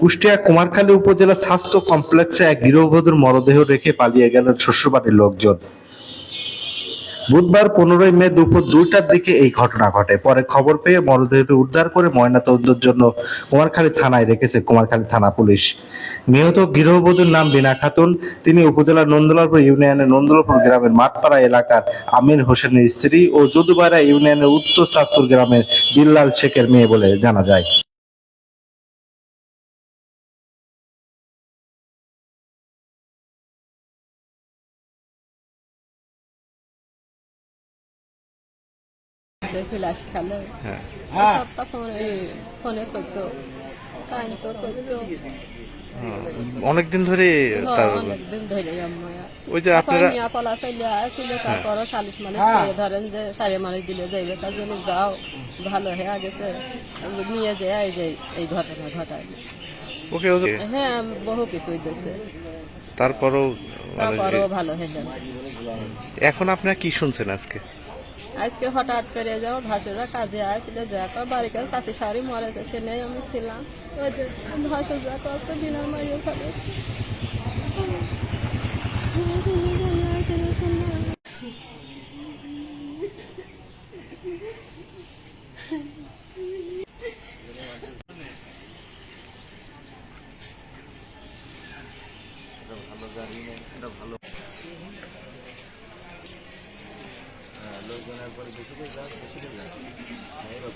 কুষ্টিয়া কুমারখালী উপজেলা স্বাস্থ্য কমপ্লেক্সে এক গৃহবধূর মরদেহ রেখে পালিয়ে গেলেন শ্বশুরবাড়ির লোকজন। বুধবার পনেরোই মে দুপুর দুইটার দিকে এই ঘটনা ঘটে। পরে খবর পেয়ে মরদেহটি উদ্ধার করে ময়নাতদন্তের জন্য কুমারখালী থানায় রেখেছে কুমারখালী থানা পুলিশ। নিহত গৃহবধূর নাম বিনা খাতুন। তিনি উপজেলার নন্দলাপুর ইউনিয়নের নন্দলাপুর গ্রামের মাঠপাড়া এলাকার আমির হোসেনের স্ত্রী ও যদুবাড়া ইউনিয়নের উত্তর চাঁদপুর গ্রামের বিল্লাল শেখের মেয়ে বলে জানা যায়। যে ফিলাস খেলে। হ্যাঁ। সব তখন এই ফোনে করতো অনেকদিন ধরে অনেকদিন ধরে ওই যে আপনারা মিয়া পলা চলে আসছিল তারপরও সালিশ মানে ধরেন যে সারে মারি দিলে যাইবে তার জন্য যাও ভালো হয়ে গেছে। নিয়ে যায় এই যে এই ঘটনা ঘটায় ওকে ওকে। হ্যাঁ বহু কিছু হইতেছে। তারপরও তারপরও ভালো হয়ে যাবে এখন আপনারা কি শুনছেন আজকে? আজকে হঠাৎ করে যে আমার ভাসুরা কাজে আসলে, যা কর বাড়ি কাছে সাথে শাড়ি মরেছে, সে নেই আমি ছিলাম। ওই তো ভাসুর যা করছে, বিনা খাবে ভালো। ওজনের পরে বেশি করে যান বেশি করে। যান এবার